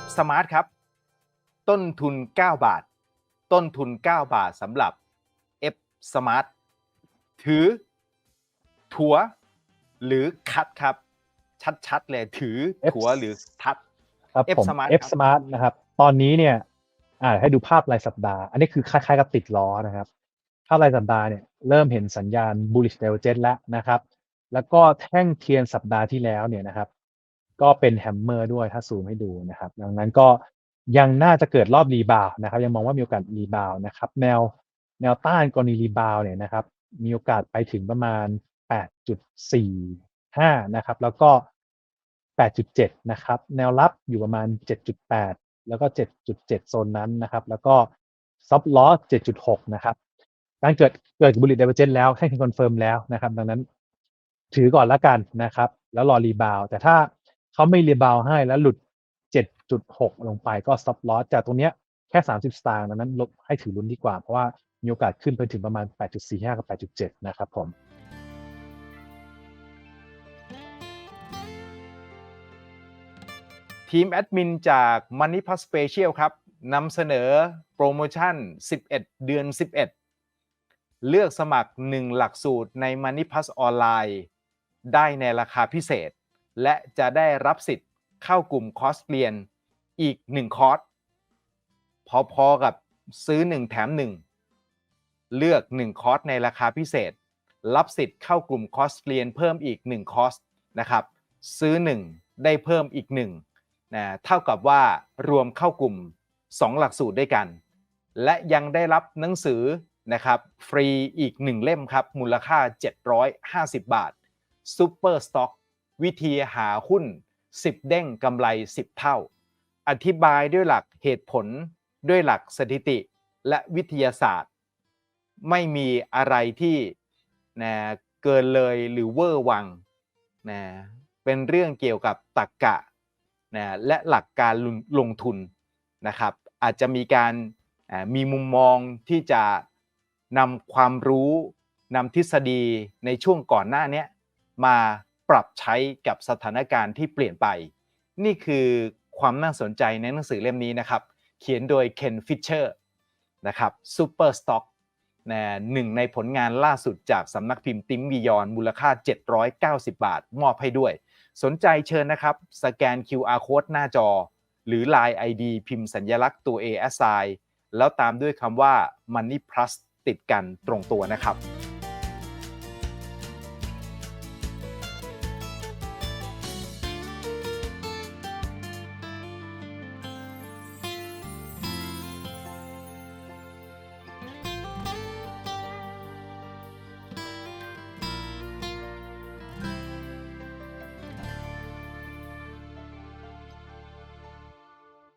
F Smart ครับ ต้นทุน 9 บาท ต้นทุน 9 บาทสำหรับ F Smart ถือ ถัวหรือคัดครับ ชัดๆ เลยถือ F ถัวหรือทัดครับ F ผม Smart F ครับ Smart นะครับ ตอนนี้เนี่ยอ่าให้ดูภาพรายสัปดาห์ อันนี้คือคล้ายๆกับติดล้อนะครับ ภาพรายสัปดาห์เนี่ยเริ่มเห็นสัญญาณ bullish divergence แล้วนะครับ แล้วก็แท่งเทียนสัปดาห์ที่แล้วเนี่ยนะครับ ก็เป็นแฮมเมอร์ด้วยถ้าซูมให้ดูนะครับ ดังนั้นก็ยังน่าจะเกิดรอบรีบาวนะครับ ยังมองว่ามีโอกาสรีบาวนะครับแนวแนวต้านกรณีรีบาวเนี่ยนะครับ มีโอกาสไปถึงประมาณ 8.45 นะครับ แล้วก็ 8.7 นะครับ แนวรับอยู่ประมาณ 7.8 แล้วก็ 7.7 โซนนั้นนะครับ แล้วก็ซับล้อ7.6 นะครับ การเกิดเกิดบุลิตเดเวอร์เจนแล้วแค่คอนเฟิร์มแล้วนะครับ ดังนั้นถือก่อนละกันนะครับ แล้วรอรีบาว แต่ถ้า เขาไม่รีบาวให้แล้วหลุด 7.6 ลงไปก็ซับลอสจากตรงเนี้ยแค่ 30 สตางค์นั้นลบให้ถือลุ้นดีกว่า เพราะว่ามีโอกาสขึ้นไปถึงประมาณ 8.45 กับ 8.7 นะครับผมทีมแอดมินจาก Money Plus Special ครับนำเสนอโปรโมชั่น 11 เดือน 11 เลือกสมัคร 1 หลักสูตรใน Money Plus ออนไลน์ ได้ในราคาพิเศษ และจะได้รับสิทธิ์เข้ากลุ่มคอร์สเรียนอีก 1 คอร์ส พอๆกับซื้อ 1 แถม 1 เลือก 1 คอร์สในราคาพิเศษ รับสิทธิ์เข้ากลุ่มคอร์สเรียนเพิ่มอีก 1 คอร์สนะครับ ซื้อ 1 ได้เพิ่มอีก1นะเท่ากับว่ารวมเข้ากลุ่ม 2 หลักสูตรด้วยกัน และยังได้รับหนังสือนะครับฟรีอีก 1 เล่มครับ มูลค่า 750 บาท Super Stock วิธีหาหุ้น 10 เด้งกำไร 10 เท่า อธิบายด้วยหลักเหตุผล ด้วยหลักสถิติและวิทยาศาสตร์ ไม่มีอะไรที่นะเกินเลยหรือเวอร์วังนะเป็นเรื่องเกี่ยวกับตรรกกะนะและหลักการลงลงทุนนะครับ อาจจะมีการมีมุมมองที่จะนำความรู้นำทฤษฎีในช่วงก่อนหน้านี้มา ปรับใช้กับสถานการณ์ที่เปลี่ยนไป นี่คือความน่าสนใจในหนังสือเล่มนี้นะครับ เขียนโดยเคนฟิชเชอร์นะครับ Super Stock นะหนึ่งในผลงานล่าสุดจากสำนักพิมพ์ติมบียอนมูลค่า 790 บาท มอบให้ด้วย สนใจเชิญนะครับ สแกน QR Code หน้าจอ หรือ Line ID พิมพ์สัญลักษณ์ตัว A S I แล้วตามด้วยคำว่า Money Plus ติดกันตรงตัวนะครับ